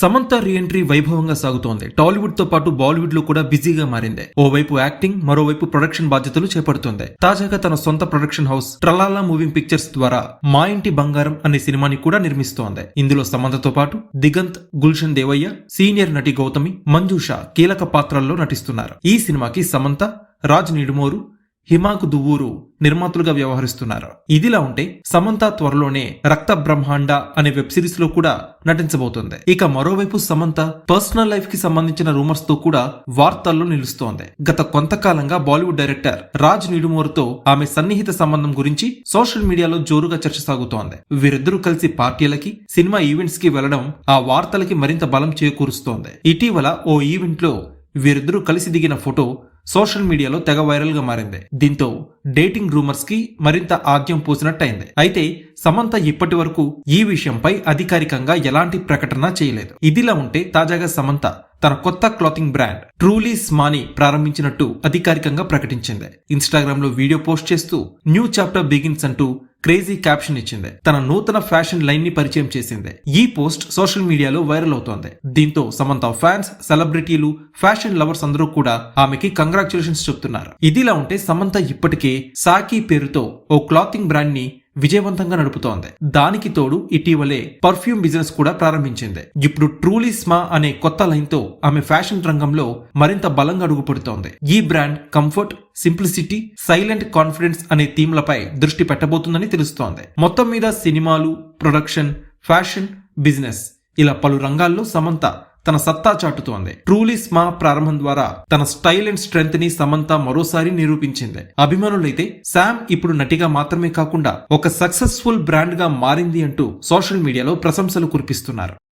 Samantha reentry వైభవంగా సాగుతోంది. టాలీవుడ్తో పాటు బాలీవుడ్లో కూడా బిజీగా మారింది. ఓవైపు యాక్టింగ్ మరోవైపు ప్రొడక్షన్ బాధ్యతలు చేపడుతోంది. తాజాగా తన సొంత production house Tralala moving pictures ద్వారా మా ఇంటి బంగారం అనే సినిమాని కూడా నిర్మిస్తోంది. ఇందులో సమంతతో పాటు దిగంత్ గుల్షన్ దేవయ్య సీనియర్ నటి గౌతమి మంజుష కీలక పాత్రల్లో నటిస్తున్నారు. ఈ సినిమాకి సమంత రాజ్ నిడుమోరు హిమాకు దువ్వూరు నిర్మాతలుగా వ్యవహరిస్తున్నారు. ఇదిలా ఉంటే సమంత త్వరలోనే రక్త బ్రహ్మాండ అనే వెబ్ సిరీస్లో కూడా నటించబోతుంది. ఇక మరోవైపు సమంత పర్సనల్ లైఫ్కి సంబంధించిన రూమర్స్తో కూడా వార్తల్లో నిలుస్తోంది. గత కొంతకాలంగా బాలీవుడ్ డైరెక్టర్ రాజ్ నిడుమోరుతో ఆమె సన్నిహిత సంబంధం గురించి సోషల్ మీడియాలో జోరుగా చర్చ సాగుతోంది. వీరిద్దరూ కలిసి పార్టీలకి సినిమా ఈవెంట్స్కి వెళ్ళడం ఆ వార్తలకి మరింత బలం చేకూరుస్తోంది. ఇటీవల ఓ ఈవెంట్లో వీరిద్దరూ కలిసి దిగిన ఫోటో సోషల్ మీడియాలో తెగ వైరల్గా మారింది. దీంతో డేటింగ్ రూమర్స్కి మరింత ఆద్యం పోసినట్టయింది. అయితే సమంత ఇప్పటి వరకు ఈ విషయంపై అధికారికంగా ఎలాంటి ప్రకటన చేయలేదు. ఇదిలా ఉంటే తాజాగా సమంత తన కొత్త క్లాతింగ్ బ్రాండ్ ట్రూలీ స్మానీ ప్రారంభించినట్టు అధికారికంగా ప్రకటించింది. ఇన్స్టాగ్రామ్లో వీడియో పోస్ట్ చేస్తూ న్యూ చాప్టర్ బిగిన్స్ అంటూ క్రేజీ క్యాప్షన్ ఇచ్చింది. తన నూతన ఫ్యాషన్ లైన్ని పరిచయం చేసింది. ఈ పోస్ట్ సోషల్ మీడియాలో వైరల్ అవుతోంది. దీంతో Samantha fans celebrities fashion lovers అందరూ కూడా ఆమెకి కంగ్రాచులేషన్స్ చెప్తున్నారు. ఇదిలా ఉంటే సమంత ఇప్పటికే సాకి పేరుతో ఓ క్లాతింగ్ బ్రాండ్ని విజయవంతంగా నడుపుతోంది. దానికి తోడు ఇటీవలే పర్ఫ్యూమ్ బిజినెస్ కూడా ప్రారంభించింది. ఇప్పుడు ట్రూలీ స్మా అనే కొత్త లైన్తో ఆమె ఫ్యాషన్ రంగంలో మరింత బలంగా అడుగుపడుతోంది. ఈ brand comfort simplicity silent confidence అనే థీమ్లపై దృష్టి పెట్టబోతుందని తెలుస్తోంది. మొత్తం మీద సినిమాలు ప్రొడక్షన్ ఫ్యాషన్ బిజినెస్ ఇలా పలు రంగాల్లో సమంత తన సత్తా చాటుతోంది. ట్రూలీ స్మా ప్రారంభం ద్వారా తన స్టైల్ అండ్ స్ట్రెంగ్త్ని సమంత మరోసారి నిరూపించింది. అభిమానులైతే శామ్ ఇప్పుడు నటిగా మాత్రమే కాకుండా ఒక సక్సెస్ఫుల్ బ్రాండ్గా మారింది అంటూ సోషల్ మీడియాలో ప్రశంసలు కురిపిస్తున్నారు.